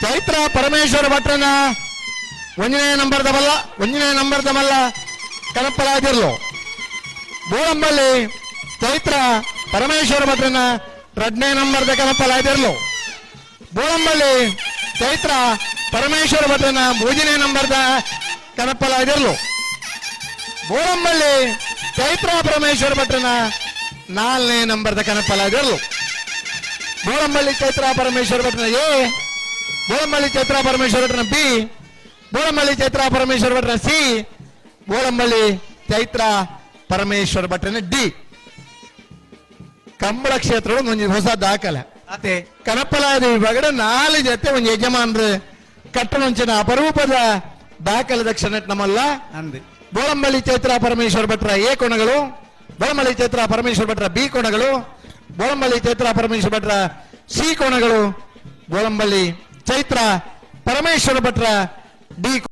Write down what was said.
ಚೈತ್ರ ಪರಮೇಶ್ವರ ಭಟ್ರನ ಒಂದನೇ ನಂಬರ್ದ ಮಲ್ಲ ಒಂದನೇ ನಂಬರ್ದ ಮಲ್ಲ ಕನಪ್ಪಲಾಗಿರ್ಲು ಬೋಳಂಬಲ್ಲಿ ಚೈತ್ರ ಪರಮೇಶ್ವರ ಭಟ್ರನ ಎರಡನೇ ನಂಬರ್ದ ಕನಪ್ಪಲಾಗಿರ್ಲು ಬೋಳಂಬಲ್ಲಿ ಚೈತ್ರ ಪರಮೇಶ್ವರ ಭಟ್ರನ ಮೂರನೇ ನಂಬರ್ದ ಕನಪ್ಪಲಾಗಿರ್ಲು ಬೋಳಂಬಲ್ಲಿ ಚೈತ್ರ ಪರಮೇಶ್ವರ ಭಟ್ರನ ನಾಲ್ನೇ ನಂಬರ್ದ ಕನಪ್ಪಲಾಗಿರ್ಲು ಬೋಳಂಬಳ್ಳಿ ಚೈತ್ರ ಪರಮೇಶ್ವರ ಭಟ್ರನ ಎ ಬೋಳಂಬಳ್ಳಿ ಚೈತ್ರ ಪರಮೇಶ್ವರ ಭಟ್ರನ ಬಿ ಬೋಳಂಬಳ್ಳಿ ಚೈತ್ರ ಪರಮೇಶ್ವರ ಭಟ್ರ ಸಿ ಬೋಳಂಬಳ್ಳಿ ಚೈತ್ರ ಪರಮೇಶ್ವರ ಭಟ್ರನ ಡಿ. ಕಂಬಳ ಕ್ಷೇತ್ರ ಒಂದು ಹೊಸ ದಾಖಲೆ. ಅತೆ ಕನಪಲಾದೇವಿ ವಿಭಾಗದ ನಾಲ್ಕು ಜೊತೆ ಒಂದು ಯಜಮಾನರು. ಕಟ್ಟಣಂಚಿನ ಅಪರೂಪದ ದಾಖಲೆ ದಕ್ಷಿಣ ನಮ್ಮಲ್ಲ. ಅಂದೆ ಬೋಳಂಬಳ್ಳಿ ಚೈತ್ರ ಪರಮೇಶ್ವರ ಭಟ್ರ ಎ ಕೋಣಗಳು ಬೋಳಂಬಳ್ಳಿ ಚೈತ್ರ ಪರಮೇಶ್ವರ ಭಟ್ರ ಬಿ ಕೋಣಗಳು ಬೋಳಂಬಳ್ಳಿ ಚೈತ್ರ ಪರಮೇಶ್ವರ ಭಟ್ರ ಸಿ ಕೋಣಗಳು ಬೋಳಂಬಳ್ಳಿ ಚೈತ್ರ ಪರಮೇಶ್ವರ ಭಟ್ರ ಡಿ